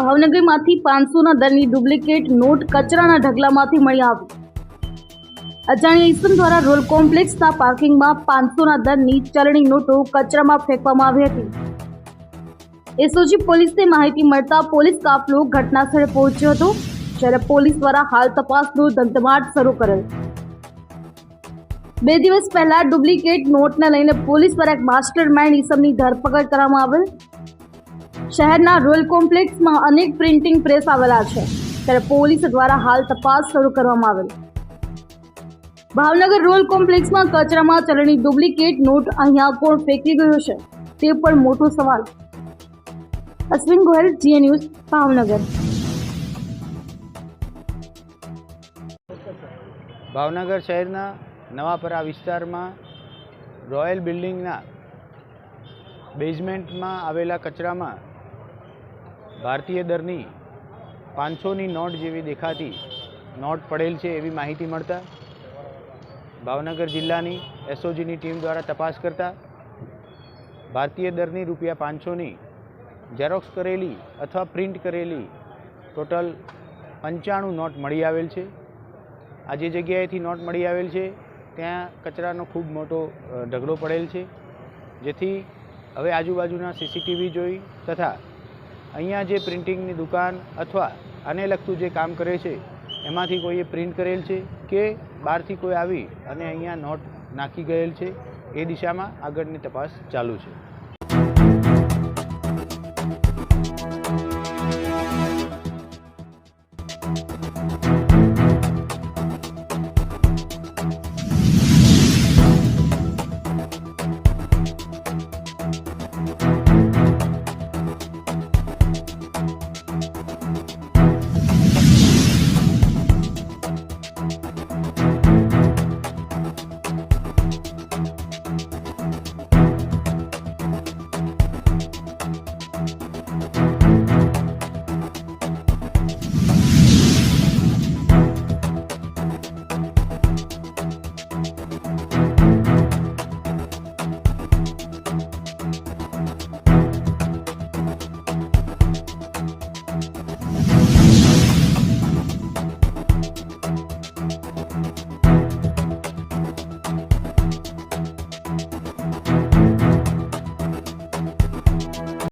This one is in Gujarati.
ભાવનગરમાંથી પાંચસોના દરની ડુપ્લિકેટ નોટ કચરાના ઢગલામાંથી મળી આવી. અજાણ્યા ઈસમ દ્વારા રોલ કોમ્પ્લેક્સના પાર્કિંગમાં પાંચસોના દરની ચલણી નોટો કચરામાં ફેંકવામાં આવી હતી. એસઓજી પોલીસને માહિતી મળતા પોલીસ કાફલો ઘટના સ્થળે પહોંચ્યો હતો, જ્યારે પોલીસ દ્વારા હાલ તપાસનો ધમધમાટ શરૂ કરેલ. બે દિવસ પહેલા ડુપ્લિકેટ નોટને લઈને પોલીસ દ્વારા એક માસ્ટર માઇન્ડ ઇસમની ધરપકડ કરવામાં આવેલ. શહેરના રોયલ કોમ્પ્લેક્સમાં અનેક પ્રિન્ટિંગ પ્રેસ આવેલા છે, ત્યારે પોલીસ દ્વારા હાલ તપાસ શરૂ કરવામાં આવેલ. ભાવનગર રોયલ કોમ્પ્લેક્સમાં કચરામાં ચલણી ડુપ્લિકેટ નોટ અહીંયા કોણ ફેંકી ગયો છે, તે પણ મોટો સવાલ. અશ્વિન ગોયલ જીએ ન્યૂઝ, ભાવનગર. ભાવનગર શહેરના નવાપરા વિસ્તારમાં રોયલ બિલ્ડિંગના બેઝમેન્ટમાં આવેલા કચરામાં ભારતીય દરની પાંચસોની નોટ જેવી દેખાતી નોટ પડેલ છે એવી માહિતી મળતા ભાવનગર જિલ્લાની એસઓજીની ટીમ દ્વારા તપાસ કરતા ભારતીય દરની રૂપિયા પાંચસોની ઝેરોક્સ કરેલી અથવા પ્રિન્ટ કરેલી ટોટલ પંચાણું નોટ મળી આવેલ છે. આ જે જગ્યાએથી નોટ મળી આવેલ છે, ત્યાં કચરાનો ખૂબ મોટો ઢગલો પડેલ છે. જેથી હવે આજુબાજુના સીસીટીવી જોઈ તથા અહીંયા જે પ્રિન્ટિંગની દુકાન અથવા આને લગતું જે કામ કરે છે, એમાંથી કોઈએ પ્રિન્ટ કરેલ છે કે બહારથી કોઈ આવી અને અહીંયા નોટ નાખી ગયેલ છે, એ દિશામાં આગળની તપાસ ચાલુ છે.